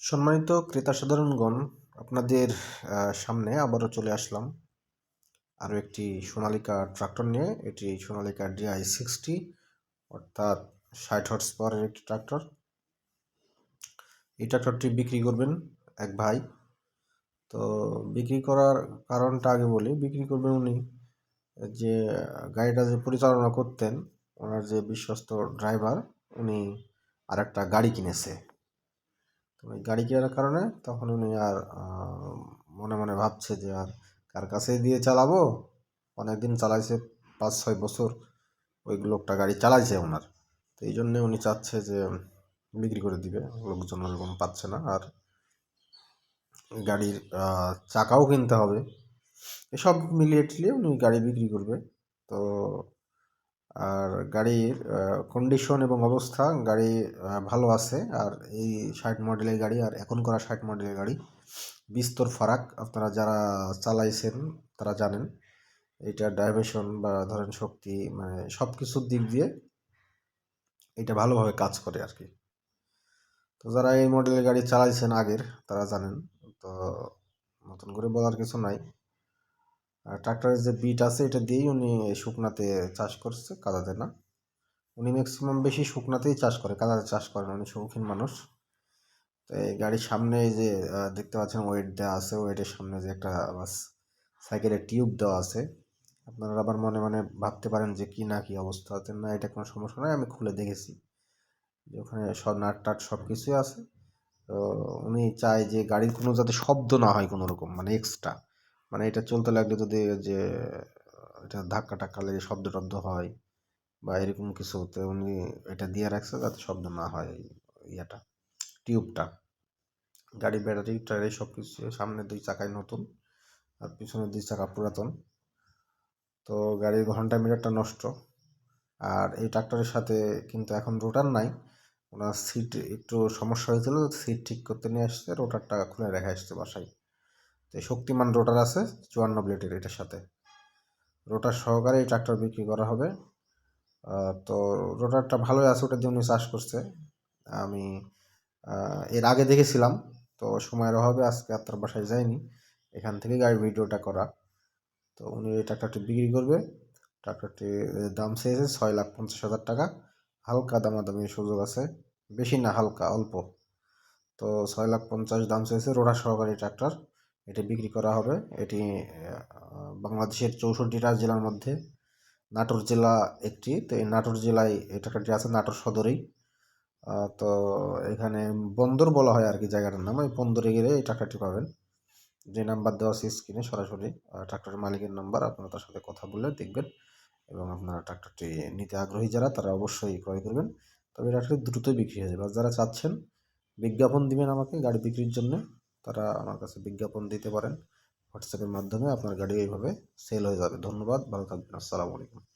সম্মানিত ক্রেতা সাধারণগণ আপনাদের সামনে আবারও চলে আসলাম আরও একটি সোনালিকা ট্রাক্টর নিয়ে। এটি সোনালিকা ডিআই সিক্সটি অর্থাৎ ষাট হর্স পাওয়ারের একটি ট্রাক্টর। এই ট্রাক্টরটি বিক্রি করবেন এক ভাই। তো বিক্রি করার কারণটা আগে বলি, বিক্রি করবেন উনি যে গাড়িটা যে পরিচালনা করতেন, ওনার যে বিশ্বস্ত ড্রাইভার, উনি আরেকটা গাড়ি কিনেছে। ওই গাড়ি কেনার কারণে তখন উনি আর মনে মনে ভাবছে যে আর কার কাছে দিয়ে চালাবো? অনেকদিন চালাইছে, পাঁচ ছয় বছর ওই লোকটা গাড়ি চালাইছে ওনার। তো এই জন্যে উনি চাচ্ছে যে বিক্রি করে দিবে, লোকজন ওরকম পাচ্ছে না। আর গাড়ির চাকাও কিনতে হবে। এসব মিলিয়ে টিলিয়ে উনি গাড়ি বিক্রি করবে। তো আর গাড়ির কন্ডিশন এবং অবস্থা গাড়ি ভালো আছে। আর এই ষাট মডেলের গাড়ি আর এখন করা ষাট মডেলের গাড়ি, বিস্তর ফারাক আপনারা যারা চালাইছেন তারা জানেন। এটা ডাইভেশন বা ধরেন শক্তি মানে সব কিছুর দিক দিয়ে এটা ভালোভাবে কাজ করে আর কি তো যারা এই মডেলের গাড়ি চালাইছেন আগের, তারা জানেন। তো নতুন করে বলার কিছু নাই। আর ট্রাক্টরের যে বিট আছে, এটা দিয়েই উনি শুকনাতে চাষ করছে, কাদাতে না। উনি ম্যাক্সিমাম বেশি শুকনাতেই চাষ করে, কাদাতে চাষ করেন উনি শৌখিন মানুষ। তো এই গাড়ির সামনে যে দেখতে পাচ্ছেন ওয়েট দেওয়া আছে ওয়েটের সামনে যে একটা, বাস সাইকেলের টিউব দেওয়া আছে। আপনারা আবার মনে মনে ভাবতে পারেন যে কি না কি অবস্থা আছে না, এটা কোনো সমস্যা নয়, আমি খুলে দেখেছি। যে ওখানে সব নাট টাট সব কিছুই আছে। তো উনি চায় যে গাড়ির কোনো যাতে শব্দ না হয় কোনো রকম মানে এক্সট্রা মানে এটা চলতে লাগলে যদি যে, এটা ধাক্কা টাক্কা লেগে শব্দ টব্দ হয় বা এরকম কিছু, তো উনি এটা দিয়ে রাখছে যাতে শব্দ না হয় ইয়েটা, টিউবটা। গাড়ির ব্যাটারি টায়ারি সব কিছু সামনে দুই চাকায় নতুন আর পিছনে দুই চাকা পুরাতন। তো গাড়ির ঘণ্টা মিটারটা নষ্ট। আর এই ট্রাক্টরের সাথে কিন্তু এখন রোটার নাই। ওনার সিট একটু সমস্যা হয়েছিল, সিট ঠিক করতে নিয়ে আসছে, রোটারটা খুলে রেখে আসছে বাসায়। তো শক্তিমান রোটার আছে, চুয়ান্ন ব্লেডের এটার সাথে। রোটার সহকারে এই ট্রাক্টর বিক্রি করা হবে। তো রোটারটা ভালোই আছে ওটা দিয়ে উনি চাষ করছে। আমি এর আগে দেখেছিলাম, তো সময়ের অভাবে আজকে আপনার বাসায় যাইনি। এখান থেকে গাড়ির ভিডিওটা করা। তো উনি এই ট্রাক্টরটি বিক্রি করবে। ট্রাক্টরটির দাম চেয়েছে ছয় লাখ পঞ্চাশ হাজার টাকা। হালকা দামাদামির সুযোগ আছে। বেশি না, হালকা, অল্প। তো ছয় লাখ পঞ্চাশ দাম চেয়েছে রোডা সহকারী ট্রাক্টর। এটি বিক্রি করা হবে। এটি বাংলাদেশের চৌষট্টিটা জেলার মধ্যে। নাটোর জেলা একটি, তো এই নাটোর জেলায় এই ট্রাক্টরটি আছে নাটোর সদরেই। তো এখানে বন্দর বলা হয় আর কি জায়গাটার নাম। ওই বন্দরে গেলে এই ট্রাক্টরটি পাবেন। যে নাম্বার দেওয়া আছে স্ক্রিনে সরাসরি ট্রাক্টরের মালিকের নাম্বার, আপনারা তার সাথে কথা বলে দেখবেন এবং আপনারা ট্রাক্টরটি নিতে আগ্রহী যারা, তারা অবশ্যই ক্রয় করবেন। তবে ট্রাক্টরটি দ্রুতই বিক্রি হয়ে যাবে। আর যারা চাচ্ছেন, বিজ্ঞাপন দিবেন আমাকে গাড়ি বিক্রির জন্য। তারা আমার কাছে বিজ্ঞাপন দিতে পারেন। হোয়াটসঅ্যাপের মাধ্যমে আপনার গাড়ি এইভাবে সেল হয়ে যাবে। ধন্যবাদ। ভালো থাকবেন। আসসালামু আলাইকুম।